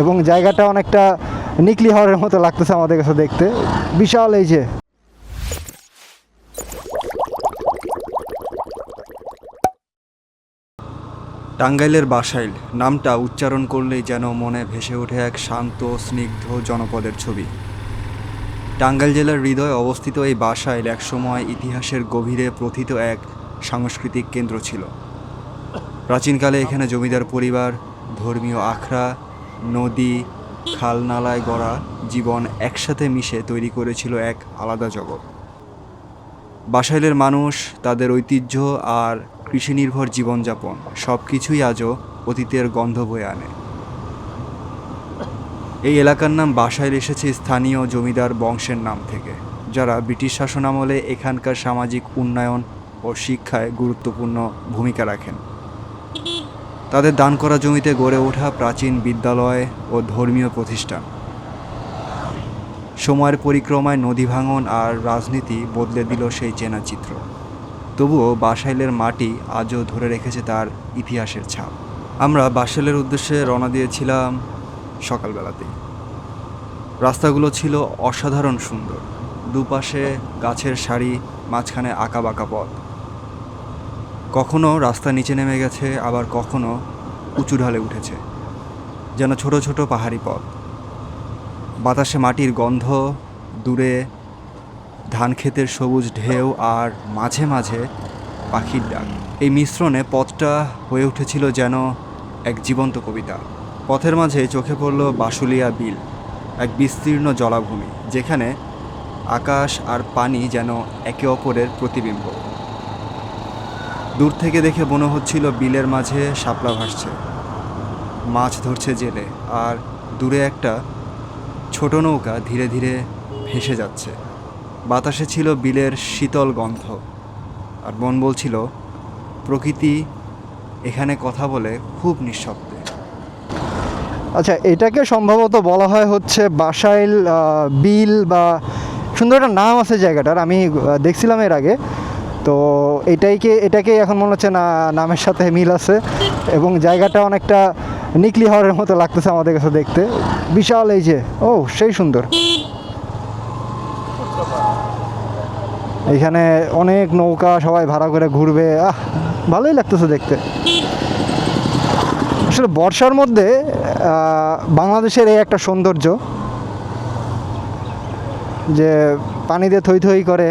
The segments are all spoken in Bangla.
এবং জায়গাটা অনেকটা নিকলি হওয়ার মতো লাগতেছে আমাদের কাছে দেখতে। বিশাল এই যে। টাঙ্গাইলের বাসাইল, নামটা উচ্চারণ করলেই যেন মনে ভেসে ওঠে এক শান্ত, স্নিগ্ধ জনপদের ছবি। টাঙ্গাইল জেলার হৃদয়ে অবস্থিত এই বাসাইল একসময় ইতিহাসের গভীরে প্রথিত এক সাংস্কৃতিক কেন্দ্র ছিল। প্রাচীনকালে এখানে জমিদার পরিবার, ধর্মীয় আখড়া নদী, খালনালায় গড়া জীবন একসাথে মিশে তৈরি করেছিল এক আলাদা জগৎ। বাসাইলের মানুষ, তাদের ঐতিহ্য আর কৃষি নির্ভর জীবনযাপন সব কিছুই আজও অতীতের গন্ধ বয়ে আনে। এই এলাকার নাম বাসাইল এসেছে স্থানীয় জমিদার বংশের নাম থেকে, যারা ব্রিটিশ শাসনামলে এখানকার সামাজিক উন্নয়ন ও শিক্ষায় গুরুত্বপূর্ণ ভূমিকা রাখেন। তাদের দান করা জমিতে গড়ে ওঠা প্রাচীন বিদ্যালয় ও ধর্মীয় প্রতিষ্ঠান। সময়ের পরিক্রমায় নদী ভাঙন আর রাজনীতি বদলে দিল সেই চেনা চিত্র। তবুও বাসাইলের মাটি আজও ধরে রেখেছে তার ইতিহাসের ছাপ। আমরা বাসাইলের উদ্দেশ্যে রওনা দিয়েছিলাম সকালবেলাতেই। রাস্তাগুলো ছিল অসাধারণ সুন্দর। দুপাশে গাছের সারি, মাঝখানে আঁকা বাঁকা পথ। কখনো রাস্তা নিচে নেমে গেছে, আবার কখনো উঁচু ঢালে উঠেছে, যেন ছোট ছোট পাহাড়ি পথ। বাতাসে মাটির গন্ধ, দূরে ধান ক্ষেতের সবুজ ঢেউ আর মাঝে মাঝে পাখির ডাক। এই মিশ্রণে পথটা হয়ে উঠেছিল যেন এক জীবন্ত কবিতা। পথের মাঝে চোখে পড়ল বাসুলিয়া বিল, এক বিস্তীর্ণ জলাভূমি, যেখানে আকাশ আর পানি যেন একে অপরের প্রতিবিম্ব। দূর থেকে দেখে মনে হচ্ছিল বিলের মাঝে শাপলা ভাসছে। মাছ ধরছে জেলে, আর দূরে একটা ছোট নৌকা ধীরে ধীরে ভেসে যাচ্ছে। বাতাসে ছিল বিলের শীতল গন্ধ, আর মন বলছিল, প্রকৃতি এখানে কথা বলে খুব নিঃশব্দে। আচ্ছা এটাকে সম্ভবত বলা হয় হচ্ছে বাসাইল বিল বা সুন্দর একটা নাম আছে জায়গাটার, আমি দেখছিলাম এর আগে। তো এটাইকে এটাকেই এখন মনে হচ্ছে না, নামের সাথে মিল আছে এবং জায়গাটা অনেকটা নিকলি হওয়ার মতো লাগতেছে আমাদের কাছে দেখতে। বিশাল এই যে, ও, সেই সুন্দর। এখানে অনেক নৌকা, সবাই ভাড়া করে ঘুরবে। আহ, ভালোই লাগতেছে দেখতে। আসলে বর্ষার মধ্যে বাংলাদেশের এই একটা সৌন্দর্য, যে পানি দিয়ে থই থই করে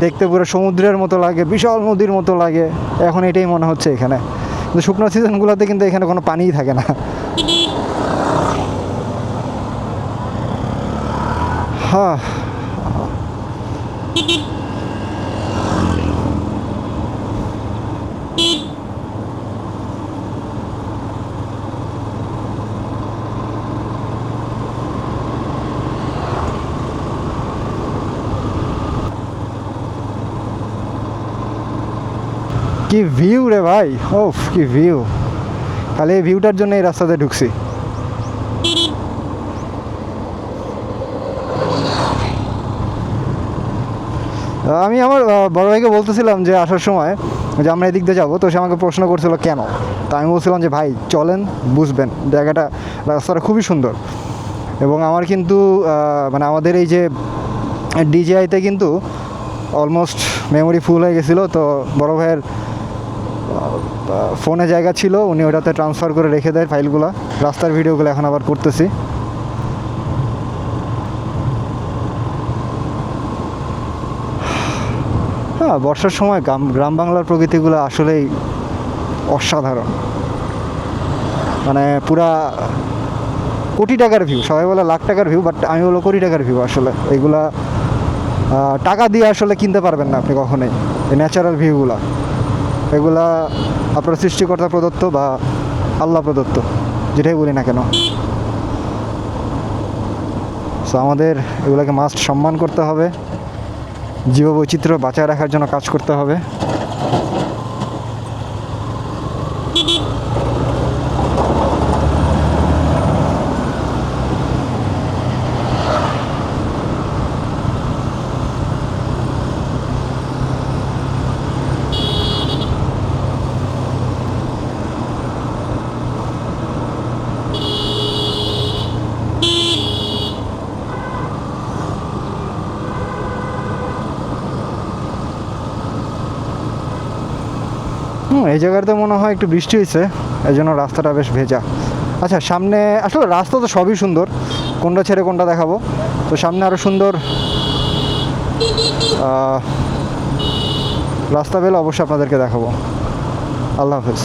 দেখতে পুরো সমুদ্রের মতো লাগে, বিশাল নদীর মতো লাগে। এখন এটাই মনে হচ্ছে এখানে। কিন্তু শুকনো সিজনগুলোতে কিন্তু এখানে কোনো পানিই থাকে না। হ্যাঁ। কি ভিউ রে ভাই? ওফ কি ভিউ তাহলে এই ভিউটার জন্য এই রাস্তাতে ঢুকছি। আমি আমার বড় ভাইকে বলতেছিলাম যে আসার সময় যে আমরা এদিক দিয়ে যাব, তো সে আমাকে প্রশ্ন করছিল, কেন? তা আমি বলছিলাম যে, ভাই, চলেন, বুঝবেন, জায়গাটা, রাস্তাটা খুবই সুন্দর। এবং আমার কিন্তু মানে আমাদের এই যে ডিজিআইতে কিন্তু অলমোস্ট মেমোরি ফুল হয়ে গেছিল, তো বড় ভাইয়ের ফোনে জায়গা ছিল, উনি ওটাতে ট্রান্সফার করে রেখে দেয় ফাইলগুলো। রাস্তার ভিডিওগুলো এখন আবার করতেছি। হ্যাঁ বর্ষার সময় গ্রাম গ্রাম বাংলার প্রকৃতিগুলো আসলেই অসাধারণ। মানে পুরা কোটি টাকার ভিউ সবাই বলে লাখ টাকার ভিউ বাট আমি বলো কোটি টাকার ভিউ আসলে। এগুলা টাকা দিয়ে আসলে কিনতে পারবেন না আপনি কখনোই, এই ন্যাচারাল ভিউগুলা এগুলা আপনার সৃষ্টিকর্তা প্রদত্ত বা আল্লাহ প্রদত্ত, যেটাই বলি না কেন। সো আমাদের এগুলোকে মাস্ট সম্মান করতে হবে, জীববৈচিত্র্য বাঁচায় রাখার জন্য কাজ করতে হবে। এই জায়গাতে মনে হয় একটু বৃষ্টি হয়েছে এই জন্য রাস্তাটা বেশ ভেজা। আচ্ছা সামনে আসলে রাস্তা তো সবই সুন্দর, কোনটা ছেড়ে কোনটা দেখাবো। তো সামনে আরও সুন্দর রাস্তা পেলে অবশ্যই আপনাদেরকে দেখাবো। আল্লাহ হাফেজ।